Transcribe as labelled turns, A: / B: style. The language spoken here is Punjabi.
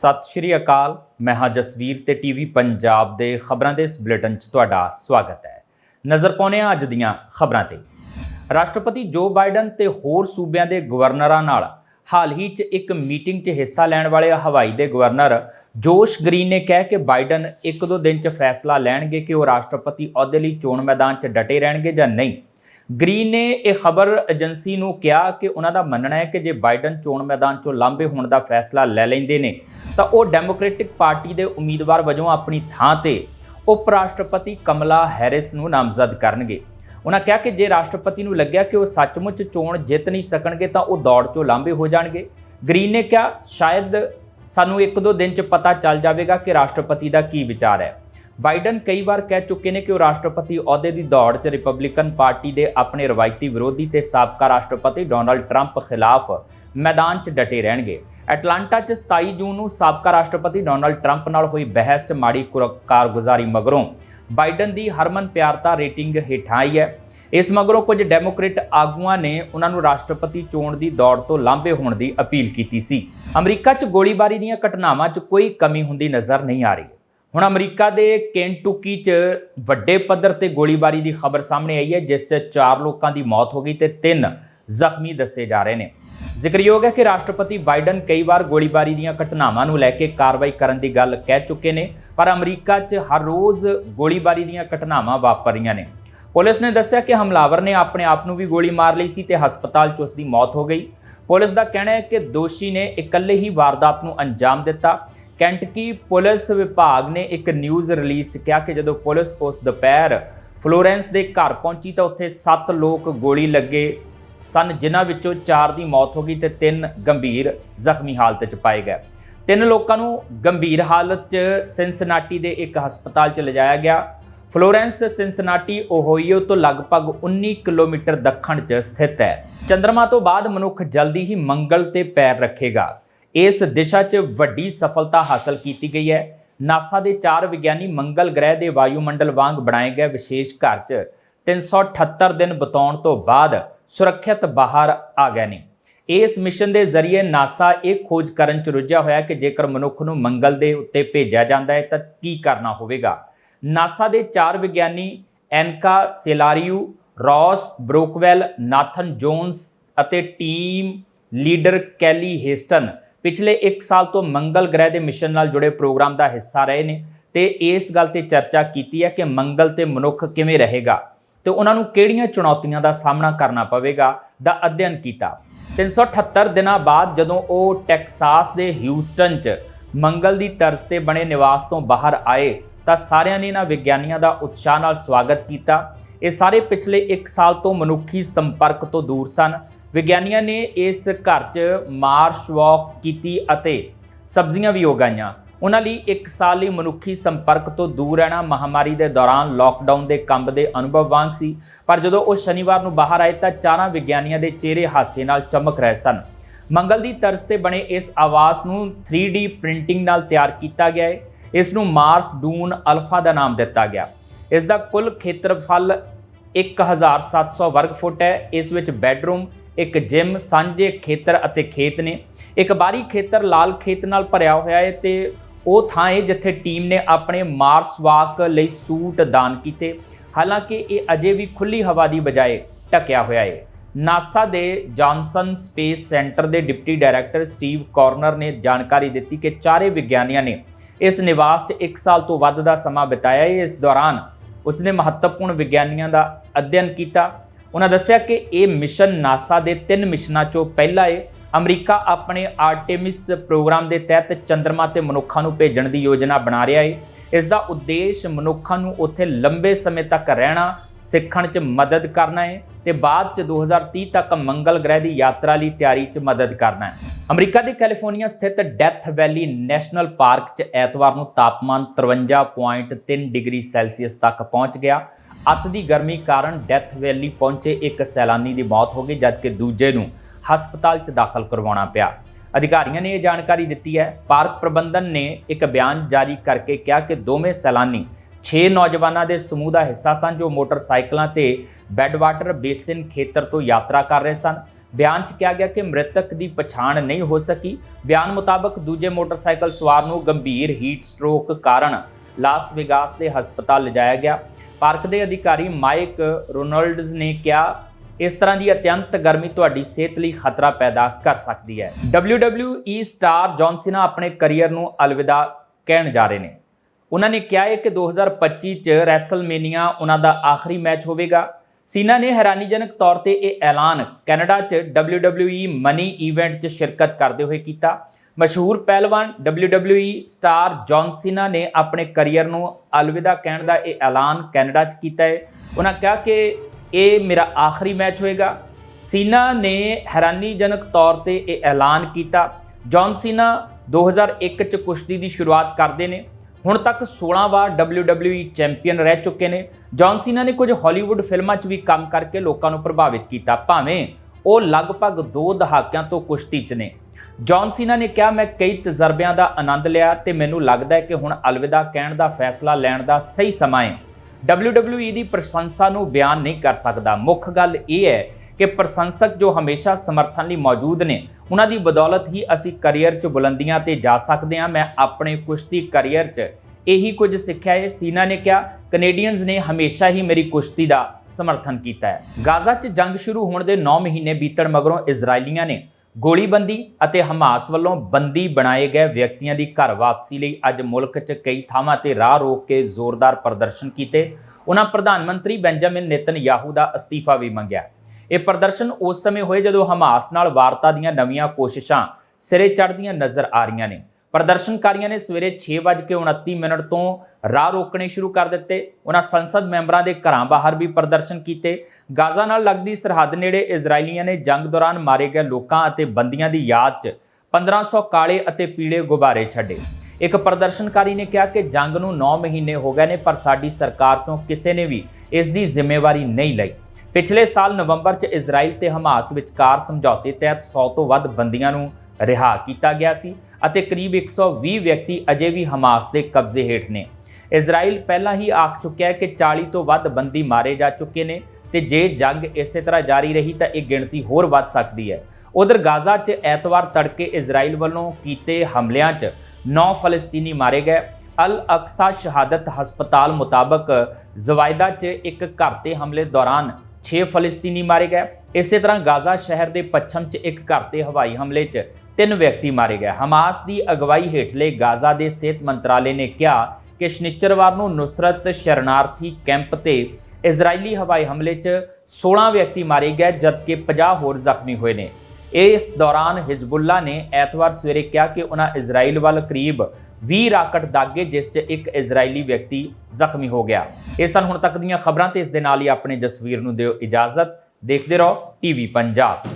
A: ਸਤਿ ਸ਼੍ਰੀ ਅਕਾਲ। ਮੈਂ ਹਾਂ ਜਸਵੀਰ ਤੇ ਟੀਵੀ ਪੰਜਾਬ ਦੇ ਖਬਰਾਂ ਦੇ ਇਸ ਬੁਲੇਟਿਨ 'ਚ ਤੁਹਾਡਾ ਸਵਾਗਤ ਹੈ। ਨਜ਼ਰ ਪਾਉਂਦੇ ਹਾਂ ਅੱਜ ਦੀਆਂ ਖਬਰਾਂ ਤੇ। ਰਾਸ਼ਟਰਪਤੀ ਜੋ ਬਾਈਡਨ ਤੇ ਹੋਰ ਸੂਬਿਆਂ ਦੇ ਗਵਰਨਰਾਂ ਨਾਲ ਹਾਲ ਹੀ 'ਚ ਇੱਕ ਮੀਟਿੰਗ 'ਚ ਹਿੱਸਾ ਲੈਣ ਵਾਲੇ ਹਵਾਈ ਦੇ ਗਵਰਨਰ ਜੋਸ਼ ਗ੍ਰੀਨ ਨੇ ਕਿਹਾ ਕਿ ਬਾਈਡਨ ਇੱਕ ਦੋ ਦਿਨ 'ਚ ਫੈਸਲਾ ਲੈਣਗੇ ਕਿ ਉਹ ਰਾਸ਼ਟਰਪਤੀ ਅਹੁਦੇ ਲਈ ਚੋਣ ਮੈਦਾਨ 'ਚ ਡਟੇ ਰਹਿਣਗੇ ਜਾਂ ਨਹੀਂ। ਗ੍ਰੀਨ ਨੇ ਇਹ ਖਬਰ ਏਜੰਸੀ ਨੂੰ ਕਿਹਾ ਕਿ ਉਹਨਾਂ ਦਾ ਮੰਨਣਾ ਹੈ ਕਿ ਜੇ ਬਾਈਡਨ ਚੋਣ ਮੈਦਾਨ 'ਚੋਂ ਲਾਂਭੇ ਹੋਣ ਦਾ ਫੈਸਲਾ ਲੈ ਲੈਂਦੇ ਨੇ, ਤਾਂ ਉਹ ਡੈਮੋਕ੍ਰੈਟਿਕ ਪਾਰਟੀ ਦੇ ਉਮੀਦਵਾਰ ਵਜੋਂ ਆਪਣੀ ਥਾਂ ਤੇ ਉਪ ਰਾਸ਼ਟਰਪਤੀ ਕਮਲਾ ਹੈਰਿਸ ਨੂੰ ਨਾਮਜ਼ਦ ਕਰਨਗੇ। ਉਹਨਾਂ ਕਿਹਾ ਕਿ ਜੇ ਰਾਸ਼ਟਰਪਤੀ ਨੂੰ ਲੱਗਿਆ ਕਿ ਉਹ ਸੱਚਮੁੱਚ ਚੋਣ ਜਿੱਤ ਨਹੀਂ ਸਕਣਗੇ, ਤਾਂ ਉਹ ਦੌੜ 'ਚੋਂ ਲਾਂਭੇ ਹੋ ਜਾਣਗੇ। ਗ੍ਰੀਨ ਨੇ ਕਿਹਾ, ਸ਼ਾਇਦ ਸਾਨੂੰ ਇੱਕ ਦੋ ਦਿਨ 'ਚ ਪਤਾ ਚੱਲ ਜਾਵੇਗਾ ਕਿ ਰਾਸ਼ਟਰਪਤੀ ਦਾ ਕੀ ਵਿਚਾਰ ਹੈ। ਬਾਈਡਨ ਕਈ ਵਾਰ ਕਹਿ ਚੁੱਕੇ ਨੇ ਕਿ ਉਹ ਰਾਸ਼ਟਰਪਤੀ ਅਹੁਦੇ ਦੀ ਦੌੜ 'ਚ ਰਿਪਬਲਿਕਨ ਪਾਰਟੀ ਦੇ ਆਪਣੇ ਰਵਾਇਤੀ ਵਿਰੋਧੀ ਤੇ ਸਾਬਕਾ ਰਾਸ਼ਟਰਪਤੀ ਡੋਨਲਡ ਟਰੰਪ ਖਿਲਾਫ ਮੈਦਾਨ 'ਚ ਡਟੇ ਰਹਿਣਗੇ। ਐਟਲਾਂਟਾ 'ਚ 27 ਜੂਨ ਨੂੰ ਸਾਬਕਾ ਰਾਸ਼ਟਰਪਤੀ ਡੋਨਲਡ ਟਰੰਪ ਨਾਲ ਹੋਈ ਬਹਿਸ 'ਚ ਮਾੜੀ ਕੁਰ- ਕਾਰਗੁਜ਼ਾਰੀ ਮਗਰੋਂ ਬਾਈਡਨ ਦੀ ਹਰਮਨ ਪਿਆਰਤਾ ਰੇਟਿੰਗ ਹੇਠਾਂ ਆਈ ਹੈ। ਇਸ ਮਗਰੋਂ ਕੁਝ ਡੈਮੋਕ੍ਰੇਟ ਆਗੂਆਂ ਨੇ ਉਹਨਾਂ ਨੂੰ ਰਾਸ਼ਟਰਪਤੀ ਚੋਣ ਦੀ ਦੌੜ ਤੋਂ ਲਾਂਭੇ ਹੋਣ ਦੀ ਅਪੀਲ ਕੀਤੀ ਸੀ। ਅਮਰੀਕਾ 'ਚ ਗੋਲੀਬਾਰੀ ਦੀਆਂ ਘਟਨਾਵਾਂ 'ਚ ਕੋਈ ਕਮੀ ਹੁੰਦੀ ਨਜ਼ਰ ਨਹੀਂ ਆ ਰਹੀ। ਹੁਣ ਅਮਰੀਕਾ ਦੇ ਕੈਂਟੂਕੀ 'ਚ ਵੱਡੇ ਪੱਧਰ ਤੇ ਗੋਲੀਬਾਰੀ ਦੀ ਖਬਰ ਸਾਹਮਣੇ ਆਈ ਹੈ, ਜਿਸ 'ਚ ਚਾਰ ਲੋਕਾਂ ਦੀ ਮੌਤ ਹੋ ਗਈ ਤੇ ਤਿੰਨ ਜ਼ਖਮੀ ਦੱਸੇ ਜਾ ਰਹੇ ਨੇ। ਜ਼ਿਕਰਯੋਗ ਹੈ ਕਿ ਰਾਸ਼ਟਰਪਤੀ ਬਾਈਡਨ ਕਈ ਵਾਰ ਗੋਲੀਬਾਰੀ ਦੀਆਂ ਘਟਨਾਵਾਂ ਨੂੰ ਲੈ ਕੇ ਕਾਰਵਾਈ ਕਰਨ ਦੀ ਗੱਲ ਕਹਿ ਚੁੱਕੇ ਨੇ, ਪਰ ਅਮਰੀਕਾ 'ਚ ਹਰ ਰੋਜ਼ ਗੋਲੀਬਾਰੀ ਦੀਆਂ ਘਟਨਾਵਾਂ ਵਾਪਰ ਰਹੀਆਂ ਨੇ। ਪੁਲਿਸ ਨੇ ਦੱਸਿਆ ਕਿ ਹਮਲਾਵਰ ਨੇ ਆਪਣੇ ਆਪ ਨੂੰ ਵੀ ਗੋਲੀ ਮਾਰ ਲਈ ਸੀ ਤੇ ਹਸਪਤਾਲ 'ਚ ਉਸ ਦੀ ਮੌਤ ਹੋ ਗਈ। ਪੁਲਿਸ ਦਾ ਕਹਿਣਾ ਹੈ ਕਿ ਦੋਸ਼ੀ ਨੇ ਇਕੱਲੇ ਹੀ ਵਾਰਦਾਤ ਨੂੰ ਅੰਜਾਮ ਦਿੱਤਾ। ਕੈਂਟਕੀ ਪੁਲਿਸ ਵਿਭਾਗ ਨੇ ਇੱਕ ਨਿਊਜ਼ ਰਿਲੀਜ਼ 'ਚ ਕਿਹਾ ਕਿ ਜਦੋਂ ਪੁਲਿਸ ਉਸ ਦੁਪਹਿਰ ਫਲੋਰੈਂਸ ਦੇ ਘਰ ਪਹੁੰਚੀ ਤਾਂ ਉੱਥੇ 7 ਲੋਕ ਗੋਲੀ ਲੱਗੇ ਸਨ, ਜਿਨ੍ਹਾਂ ਵਿੱਚੋਂ 4 ਦੀ ਮੌਤ ਹੋ ਗਈ ਤੇ 3 ਗੰਭੀਰ ਜ਼ਖਮੀ ਹਾਲਤ 'ਚ ਪਾਏ ਗਏ। ਤਿੰਨ ਲੋਕਾਂ ਨੂੰ ਗੰਭੀਰ ਹਾਲਤ 'ਚ ਸਿਨਸਨਾਟੀ ਦੇ ਇੱਕ ਹਸਪਤਾਲ 'ਚ ਲਿਜਾਇਆ ਗਿਆ। ਫਲੋਰੈਂਸ ਸਿਨਸਨਾਟੀ ਓਹਾਈਓ ਤੋਂ ਲਗਭਗ 19 ਕਿਲੋਮੀਟਰ ਦੱਖਣ 'ਚ ਸਥਿਤ ਹੈ। ਚੰ드ਰਮਾ ਤੋਂ ਬਾਅਦ ਮਨੁੱਖ ਜਲਦੀ ਹੀ ਮੰਗਲ ਤੇ ਪੈਰ ਰੱਖੇਗਾ। ਇਸ ਦਿਸ਼ਾ 'ਚ ਵੱਡੀ ਸਫਲਤਾ ਹਾਸਲ ਕੀਤੀ ਗਈ ਹੈ। ਨਾਸਾ ਦੇ ਚਾਰ ਵਿਗਿਆਨੀ ਮੰਗਲ ਗ੍ਰਹਿ ਦੇ ਵਾਯੂਮੰਡਲ ਵਾਂਗ ਬਣਾਏ ਗਏ ਵਿਸ਼ੇਸ਼ ਘਰ 'ਚ 378 ਦਿਨ ਬਿਤਾਉਣ ਤੋਂ ਬਾਅਦ ਸੁਰੱਖਿਅਤ ਬਾਹਰ ਆ ਗਏ ਨੇ। ਇਸ ਮਿਸ਼ਨ ਦੇ ਜ਼ਰੀਏ ਨਾਸਾ ਇਹ ਖੋਜ ਕਰਨ 'ਚ ਰੁੱਝਿਆ ਹੋਇਆ ਕਿ ਜੇਕਰ ਮਨੁੱਖ ਨੂੰ ਮੰਗਲ ਦੇ ਉੱਤੇ ਭੇਜਿਆ ਜਾਂਦਾ ਹੈ, ਤਾਂ ਕੀ ਕਰਨਾ ਹੋਵੇਗਾ? ਨਾਸਾ ਦੇ ਚਾਰ ਵਿਗਿਆਨੀ Anca Selariu Ross Brockwell, Nathan Jones ਅਤੇ ਟੀਮ ਲੀਡਰ ਕੈਲੀ ਹੇਸਟਨ ਪਿਛਲੇ 1 ਸਾਲ ਤੋਂ ਮੰਗਲ ਗ੍ਰਹਿ ਦੇ ਮਿਸ਼ਨ ਨਾਲ ਜੁੜੇ ਪ੍ਰੋਗਰਾਮ ਦਾ ਹਿੱਸਾ ਰਹੇ ਨੇ ਤੇ ਇਸ ਗੱਲ ਤੇ ਚਰਚਾ ਕੀਤੀ ਹੈ ਕਿ ਮੰਗਲ ਤੇ ਮਨੁੱਖ ਕਿਵੇਂ ਰਹੇਗਾ ਤੇ ਉਹਨਾਂ ਨੂੰ ਕਿਹੜੀਆਂ ਚੁਣੌਤੀਆਂ ਦਾ ਸਾਹਮਣਾ ਕਰਨਾ ਪਵੇਗਾ ਦਾ ਅਧਿਐਨ ਕੀਤਾ। 378 ਦਿਨਾਂ ਬਾਅਦ ਜਦੋਂ ਉਹ ਟੈਕਸਾਸ ਦੇ ਹਿਊਸਟਨ 'ਚ ਮੰਗਲ ਦੀ ਤਰਜ਼ ਤੇ ਬਣੇ ਨਿਵਾਸ ਤੋਂ ਬਾਹਰ ਆਏ ਤਾਂ ਸਾਰਿਆਂ ਨੇ ਇਹਨਾਂ ਵਿਗਿਆਨੀਆਂ ਦਾ ਉਤਸ਼ਾਹ ਨਾਲ ਸਵਾਗਤ ਕੀਤਾ। ਇਹ ਸਾਰੇ ਪਿਛਲੇ 1 ਸਾਲ ਤੋਂ ਮਨੁੱਖੀ ਸੰਪਰਕ ਤੋਂ ਦੂਰ ਸਨ ਵਿਗਿਆਨੀਆਂ ਨੇ ਇਸ ਘਰ 'ਚ ਮਾਰਸ਼ ਵਾਕ ਕੀਤੀ ਅਤੇ ਸਬਜ਼ੀਆਂ ਵੀ ਉਗਾਈਆਂ। ਉਹਨਾਂ ਲਈ 1 ਸਾਲ ਲਈ ਮਨੁੱਖੀ ਸੰਪਰਕ ਤੋਂ ਦੂਰ ਰਹਿਣਾ ਮਹਾਮਾਰੀ ਦੇ ਦੌਰਾਨ ਲਾਕਡਾਊਨ ਦੇ ਕੰਬ ਦੇ ਅਨੁਭਵ ਵਾਂਗ ਸੀ। ਪਰ ਜਦੋਂ ਉਹ ਸ਼ਨੀਵਾਰ ਨੂੰ ਬਾਹਰ ਆਏ ਤਾਂ ਚਾਰਾਂ ਵਿਗਿਆਨੀਆਂ ਦੇ ਚਿਹਰੇ ਹਾਸੇ ਨਾਲ ਚਮਕ ਰਹੇ ਸਨ। ਮੰਗਲ ਦੀ ਤਰਜ਼ ਤੇ ਬਣੇ ਇਸ ਆਵਾਸ ਨੂੰ 3D ਪ੍ਰਿੰਟਿੰਗ ਨਾਲ ਤਿਆਰ ਕੀਤਾ ਗਿਆ ਹੈ। ਇਸ ਨੂੰ ਮਾਰਸ ਡੂਨ ਅਲਫਾ ਦਾ ਨਾਮ ਦਿੱਤਾ ਗਿਆ। ਇਸ ਦਾ ਕੁੱਲ ਖੇਤਰਫਲ 1700 ਵਰਗ ਫੁੱਟ ਹੈ। ਇਸ ਵਿੱਚ ਬੈੱਡਰੂਮ, ਇੱਕ ਜਿਮ ਸਾਂਝੇ ਖੇਤਰ ਅਤੇ ਖੇਤ ਨੇ। ਇੱਕ ਬਾਹਰੀ ਖੇਤਰ ਲਾਲ ਖੇਤ ਨਾਲ ਭਰਿਆ ਹੋਇਆ ਹੈ ਤੇ ਉਹ ਥਾਂ ਹੈ ਜਿੱਥੇ ਟੀਮ ਨੇ ਆਪਣੇ ਮਾਰਸ ਵਾਕ ਲਈ ਸੂਟ ਦਾਨ ਕੀਤੇ। ਹਾਲਾਂਕਿ ਇਹ ਅਜੇ ਵੀ ਖੁੱਲੀ ਹਵਾ ਦੀ ਬਜਾਏ ਢਕਿਆ ਹੋਇਆ ਹੈ। ਨਾਸਾ ਦੇ ਜੌਨਸਨ ਸਪੇਸ ਸੈਂਟਰ ਦੇ ਡਿਪਟੀ ਡਾਇਰੈਕਟਰ ਸਟੀਵ ਕਾਰਨਰ ਨੇ ਜਾਣਕਾਰੀ ਦਿੱਤੀ ਕਿ ਚਾਰੇ ਵਿਗਿਆਨੀਆਂ ਨੇ ਇਸ ਨਿਵਾਸ 'ਚ 1 ਸਾਲ ਤੋਂ ਵੱਧ ਦਾ ਸਮਾਂ ਬਿਤਾਇਆ ਹੈ। ਇਸ ਦੌਰਾਨ ਉਸਨੇ ਮਹੱਤਵਪੂਰਨ ਵਿਗਿਆਨੀਆਂ ਦਾ ਅਧਿਐਨ ਕੀਤਾ। ਉਹਨਾਂ ਦੱਸਿਆ ਕਿ ਇਹ ਮਿਸ਼ਨ ਨਾਸਾ ਦੇ ਤਿੰਨ ਮਿਸ਼ਨਾਂ 'ਚੋਂ ਪਹਿਲਾ ਹੈ ਅਮਰੀਕਾ ਆਪਣੇ ਆਰਟੇਮਿਸ ਪ੍ਰੋਗਰਾਮ ਦੇ ਤਹਿਤ ਚੰ드ਰਮਾ ਤੇ ਮਨੁੱਖਾਂ ਨੂੰ ਭੇਜਣ ਦੀ ਯੋਜਨਾ ਬਣਾ ਰਿਹਾ ਹੈ ਇਸ ਦਾ ਉਦੇਸ਼ ਮਨੁੱਖਾਂ ਨੂੰ ਉੱਥੇ ਲੰਬੇ ਸਮੇਂ ਤੱਕ ਰਹਿਣਾ, ਸਿੱਖਣ 'ਚ ਮਦਦ ਕਰਨਾ ਹੈ ਤੇ ਬਾਅਦ 'ਚ 2030 ਤੱਕ ਮੰਗਲ ਗ੍ਰਹਿ ਦੀ ਯਾਤਰਾ ਲਈ ਤਿਆਰੀ 'ਚ ਮਦਦ ਕਰਨਾ ਹੈ ਅਮਰੀਕਾ ਦੇ ਕੈਲੀਫੋਰਨੀਆ ਸਥਿਤ ਡੈਥ ਵੈਲੀ ਨੈਸ਼ਨਲ ਪਾਰਕ 'ਚ ਐਤਵਾਰ ਨੂੰ ਤਾਪਮਾਨ 53.3 ਡਿਗਰੀ ਸੈਲਸੀਅਸ ਤੱਕ ਪਹੁੰਚ ਗਿਆ। ਅੱਤ ਦੀ ਗਰਮੀ ਕਾਰਨ ਡੈਥ ਵੈਲੀ ਪਹੁੰਚੇ ਇੱਕ ਸੈਲਾਨੀ ਦੀ ਮੌਤ ਹੋ ਗਈ, ਜਦਕਿ ਦੂਜੇ ਨੂੰ ਹਸਪਤਾਲ 'ਚ ਦਾਖਲ ਕਰਵਾਉਣਾ ਪਿਆ। ਅਧਿਕਾਰੀਆਂ ਨੇ ਇਹ ਜਾਣਕਾਰੀ ਦਿੱਤੀ ਹੈ। ਪਾਰਕ ਪ੍ਰਬੰਧਨ ਨੇ ਇੱਕ ਬਿਆਨ ਜਾਰੀ ਕਰਕੇ ਕਿਹਾ ਕਿ ਦੋਵੇਂ ਸੈਲਾਨੀ 6 ਨੌਜਵਾਨਾਂ ਦੇ ਸਮੂਹ ਦਾ ਹਿੱਸਾ ਸਨ ਜੋ ਮੋਟਰਸਾਈਕਲਾਂ ਤੇ ਬੈਡਵਾਟਰ ਬੇਸਿਨ ਖੇਤਰ ਤੋਂ ਯਾਤਰਾ ਕਰ ਰਹੇ ਸਨ। ਬਿਆਨ 'ਚ ਕਿਹਾ ਗਿਆ ਕਿ ਮ੍ਰਿਤਕ ਦੀ ਪਛਾਣ ਨਹੀਂ ਹੋ ਸਕੀ। ਬਿਆਨ ਮੁਤਾਬਕ ਦੂਜੇ ਮੋਟਰਸਾਈਕਲ ਸਵਾਰ ਨੂੰ ਗੰਭੀਰ ਹੀਟ ਸਟ੍ਰੋਕ ਕਾਰਨ ਲਾਸ ਵੇਗਾਸ ਦੇ ਹਸਪਤਾਲ ਲਿਜਾਇਆ ਗਿਆ। ਪਾਰਕ ਦੇ ਅਧਿਕਾਰੀ ਮਾਈਕ ਰੋਨਲਡਸ ਨੇ ਕਿਹਾ ਇਸ ਤਰ੍ਹਾਂ ਦੀ ਅਤਿਅੰਤ ਗਰਮੀ ਤੁਹਾਡੀ ਸਿਹਤ ਲਈ ਖਤਰਾ ਪੈਦਾ ਕਰ ਸਕਦੀ ਹੈ। WWE ਸਟਾਰ ਜੌਨ ਸੀਨਾ ਆਪਣੇ ਕੈਰੀਅਰ ਨੂੰ ਅਲਵਿਦਾ ਕਹਿਣ ਜਾ ਰਹੇ ਨੇ। ਉਹਨਾਂ ਨੇ ਕਿਹਾ ਹੈ ਕਿ 2025 ਚ ਰੈਸਲਮੇਨੀਆ ਉਹਨਾਂ ਦਾ ਆਖਰੀ ਮੈਚ ਹੋਵੇਗਾ। ਸੀਨਾ ਨੇ ਹੈਰਾਨੀਜਨਕ ਤੌਰ ਤੇ ਇਹ ਐਲਾਨ ਕੈਨੇਡਾ 'ਚ WWE ਮਨੀ ਇਵੈਂਟ 'ਚ ਸ਼ਿਰਕਤ ਕਰਦੇ ਹੋਏ ਕੀਤਾ। ਮਸ਼ਹੂਰ ਪਹਿਲਵਾਨ WWE ਸਟਾਰ ਜੌਨ ਸੀਨਾ ਨੇ ਆਪਣੇ ਕੈਰੀਅਰ ਨੂੰ ਅਲਵਿਦਾ ਕਹਿਣ ਦਾ ਇਹ ਐਲਾਨ ਕੈਨੇਡਾ 'ਚ ਕੀਤਾ ਹੈ। ਉਹਨਾਂ ਕਿਹਾ ਕਿ ਇਹ ਮੇਰਾ ਆਖਰੀ ਮੈਚ ਹੋਏਗਾ। ਸੀਨਾ ਨੇ ਹੈਰਾਨੀਜਨਕ ਤੌਰ ਤੇ ਇਹ ਐਲਾਨ ਕੀਤਾ। ਜੌਨ ਸੀਨਾ 2001 ਚ ਕੁਸ਼ਤੀ ਦੀ ਸ਼ੁਰੂਆਤ ਕਰਦੇ ਨੇ। ਹੁਣ ਤੱਕ 16 ਵਾਰ WWE ਚੈਂਪੀਅਨ ਰਹਿ ਚੁੱਕੇ ਨੇ। ਜੌਨ ਸੀਨਾ ਨੇ ਕੁਝ ਹਾਲੀਵੁੱਡ ਫਿਲਮਾਂ 'ਚ ਵੀ ਕੰਮ ਕਰਕੇ ਲੋਕਾਂ ਨੂੰ ਪ੍ਰਭਾਵਿਤ ਕੀਤਾ। ਭਾਵੇਂ ਉਹ ਲਗਭਗ 2 ਦਹਾਕਿਆਂ ਤੋਂ ਕੁਸ਼ਤੀ 'ਚ ਨੇ। ਜੌਨ ਸੀਨਾ ਨੇ ਕਿਹਾ, ਮੈਂ ਕਈ ਤਜਰਬਿਆਂ ਦਾ ਆਨੰਦ ਲਿਆ ਤੇ ਮੈਨੂੰ ਲੱਗਦਾ ਹੈ ਕਿ ਹੁਣ ਅਲਵਿਦਾ ਕਹਿਣ ਦਾ ਫੈਸਲਾ ਲੈਣ ਦਾ ਸਹੀ ਸਮਾਂ ਹੈ। WWE ਦੀ ਪ੍ਰਸ਼ੰਸਾ ਨੂੰ ਬਿਆਨ ਨਹੀਂ ਕਰ ਸਕਦਾ। ਮੁੱਖ ਗੱਲ ਇਹ ਹੈ ਕਿ ਪ੍ਰਸ਼ੰਸਕ ਜੋ ਹਮੇਸ਼ਾ ਸਮਰਥਨ ਲਈ ਮੌਜੂਦ ਨੇ, ਉਹਨਾਂ ਦੀ ਬਦੌਲਤ ਹੀ ਅਸੀਂ ਕੈਰੀਅਰ 'ਚ ਬੁਲੰਦੀਆਂ ਤੇ ਜਾ ਸਕਦੇ ਹਾਂ। ਮੈਂ ਆਪਣੇ ਕੁਸ਼ਤੀ ਕੈਰੀਅਰ 'ਚ ਇਹੀ ਕੁਝ ਸਿੱਖਿਆ ਹੈ। ਸੀਨਾ ਨੇ ਕਿਹਾ ਕੈਨੇਡੀਅਨਸ ਨੇ ਹਮੇਸ਼ਾ ਹੀ ਮੇਰੀ ਕੁਸ਼ਤੀ ਦਾ ਸਮਰਥਨ ਕੀਤਾ ਹੈ। ਗਾਜ਼ਾ 'ਚ ਜੰਗ ਸ਼ੁਰੂ ਹੋਣ ਦੇ 9 ਮਹੀਨੇ ਬੀਤਣ ਮਗਰੋਂ ਇਜ਼ਰਾਈਲੀਆਂ ਨੇ ਗੋਲੀਬੰਦੀ ਅਤੇ ਹਮਾਸ ਵੱਲੋਂ ਬੰਦੀ ਬਣਾਏ ਗਏ ਵਿਅਕਤੀਆਂ ਦੀ ਘਰ ਵਾਪਸੀ ਲਈ ਅੱਜ ਮੁਲਕ 'ਚ ਕਈ ਥਾਵਾਂ ਤੇ ਰਾਹ ਰੋਕ ਕੇ ਜ਼ੋਰਦਾਰ ਪ੍ਰਦਰਸ਼ਨ ਕੀਤੇ। ਉਹਨਾਂ ਪ੍ਰਧਾਨ ਮੰਤਰੀ ਬੈਂਜਾਮਿਨ ਨੇਤਨਯਾਹੂ ਦਾ ਅਸਤੀਫਾ ਵੀ ਮੰਗਿਆ। ਇਹ ਪ੍ਰਦਰਸ਼ਨ ਉਸ ਸਮੇਂ ਹੋਏ ਜਦੋਂ ਹਮਾਸ ਨਾਲ ਵਾਰਤਾ ਦੀਆਂ ਨਵੀਆਂ ਕੋਸ਼ਿਸ਼ਾਂ ਸਿਰੇ ਚੜ੍ਹਦੀਆਂ ਨਜ਼ਰ ਆ ਰਹੀਆਂ ਨੇ। ਪ੍ਰਦਰਸ਼ਨਕਾਰੀਆਂ ਨੇ ਸਵੇਰੇ 6:29 ਮਿੰਟ ਤੋਂ ਰਾਹ ਰੋਕਣੇ ਸ਼ੁਰੂ ਕਰ ਦਿੱਤੇ। ਉਹਨਾਂ ਸੰਸਦ ਮੈਂਬਰਾਂ ਦੇ ਘਰਾਂ ਬਾਹਰ ਵੀ ਪ੍ਰਦਰਸ਼ਨ ਕੀਤੇ। ਗਾਜ਼ਾ ਨਾਲ ਲੱਗਦੀ ਸਰਹੱਦ ਨੇੜੇ ਇਜ਼ਰਾਈਲੀਆਂ ਨੇ ਜੰਗ ਦੌਰਾਨ ਮਾਰੇ ਗਏ ਲੋਕਾਂ ਅਤੇ ਬੰਦੀਆਂ ਦੀ ਯਾਦ 'ਚ 1500 ਕਾਲੇ ਅਤੇ ਪੀਲੇ ਗੁਬਾਰੇ ਛੱਡੇ। ਇੱਕ ਪ੍ਰਦਰਸ਼ਨਕਾਰੀ ਨੇ ਕਿਹਾ ਕਿ ਜੰਗ ਨੂੰ 9 ਮਹੀਨੇ ਹੋ ਗਏ ਨੇ, ਪਰ ਸਾਡੀ ਸਰਕਾਰ ਤੋਂ ਕਿਸੇ ਨੇ ਵੀ ਇਸ ਦੀ ਜ਼ਿੰਮੇਵਾਰੀ ਨਹੀਂ ਲਈ। ਪਿਛਲੇ ਸਾਲ ਨਵੰਬਰ 'ਚ ਇਜ਼ਰਾਈਲ ਤੇ ਹਮਾਸ ਵਿਚਕਾਰ ਸਮਝੌਤੇ ਤਹਿਤ 100 ਤੋਂ ਵੱਧ ਬੰਦੀਆਂ ਨੂੰ ਰਿਹਾ ਕੀਤਾ ਗਿਆ ਸੀ ਅਤੇ ਕਰੀਬ 120 ਵਿਅਕਤੀ ਅਜੇ ਵੀ ਹਮਾਸ ਦੇ ਕਬਜ਼ੇ ਹੇਠ ਨੇ। ਇਜ਼ਰਾਈਲ ਪਹਿਲਾਂ ਹੀ ਆਖ ਚੁੱਕਿਆ ਹੈ ਕਿ 40 ਤੋਂ ਵੱਧ ਬੰਦੀ ਮਾਰੇ ਜਾ ਚੁੱਕੇ ਨੇ ਤੇ ਜੇ ਜੰਗ ਇਸੇ ਤਰ੍ਹਾਂ ਜਾਰੀ ਰਹੀ ਤਾਂ ਇਹ ਗਿਣਤੀ ਹੋਰ ਵੱਧ ਸਕਦੀ ਹੈ। ਉਧਰ ਗਾਜ਼ਾ 'ਚ ਐਤਵਾਰ ਤੜਕੇ ਇਜ਼ਰਾਈਲ ਵੱਲੋਂ ਕੀਤੇ ਹਮਲਿਆਂ 'ਚ 9 ਫਲਸਤੀਨੀ ਮਾਰੇ ਗਏ। ਅਲ ਅਕਸਾ ਸ਼ਹਾਦਤ ਹਸਪਤਾਲ ਮੁਤਾਬਕ ਜ਼ਵਾਇਦਾ 'ਚ ਇੱਕ ਘਰ ਤੇ ਹਮਲੇ ਦੌਰਾਨ 6 ਫਲਸਤੀਨੀ ਮਾਰੇ ਗਏ। ਇਸੇ ਤਰ੍ਹਾਂ ਗਾਜ਼ਾ ਸ਼ਹਿਰ ਦੇ ਪੱਛਮ 'ਚ ਇੱਕ ਘਰ ਤੇ ਹਵਾਈ ਹਮਲੇ 'ਚ ਤਿੰਨ ਵਿਅਕਤੀ ਮਾਰੇ ਗਏ। ਹਮਾਸ ਦੀ ਅਗਵਾਈ ਹੇਠਲੇ ਗਾਜ਼ਾ ਦੇ ਸਿਹਤ ਮੰਤਰਾਲੇ ਨੇ ਕਿਹਾ ਕਿ ਸ਼ਨੀਚਰਵਾਰ ਨੂੰ ਨੁਸਰਤ ਸ਼ਰਨਾਰਥੀ ਕੈਂਪ ਤੇ ਇਜ਼ਰਾਈਲੀ ਹਵਾਈ ਹਮਲੇ 'ਚ 16 ਵਿਅਕਤੀ ਮਾਰੇ ਗਏ, ਜਦਕਿ 50 ਹੋਰ ਜ਼ਖਮੀ ਹੋਏ ਨੇ। ਇਸ ਦੌਰਾਨ ਹਿਜ਼ਬੁੱਲਾ ਨੇ ਐਤਵਾਰ ਸਵੇਰੇ ਕਿਹਾ ਕਿ ਉਹਨਾਂ ਇਜ਼ਰਾਈਲ ਵੱਲ ਕਰੀਬ 20 ਰਾਕਟ ਦਾਗੇ, ਜਿਸ 'ਚ ਇੱਕ ਇਜ਼ਰਾਈਲੀ ਵਿਅਕਤੀ ਜ਼ਖਮੀ ਹੋ ਗਿਆ। ਇਹ ਸਨ ਹੁਣ ਤੱਕ ਦੀਆਂ ਖਬਰਾਂ ਤੇ ਇਸ ਦੇ ਨਾਲ ਹੀ ਆਪਣੇ ਜਸਵੀਰ ਨੂੰ ਦਿਓ ਇਜਾਜ਼ਤ। ਦੇਖਦੇ ਰਹੋ ਟੀਵੀ ਪੰਜਾਬ।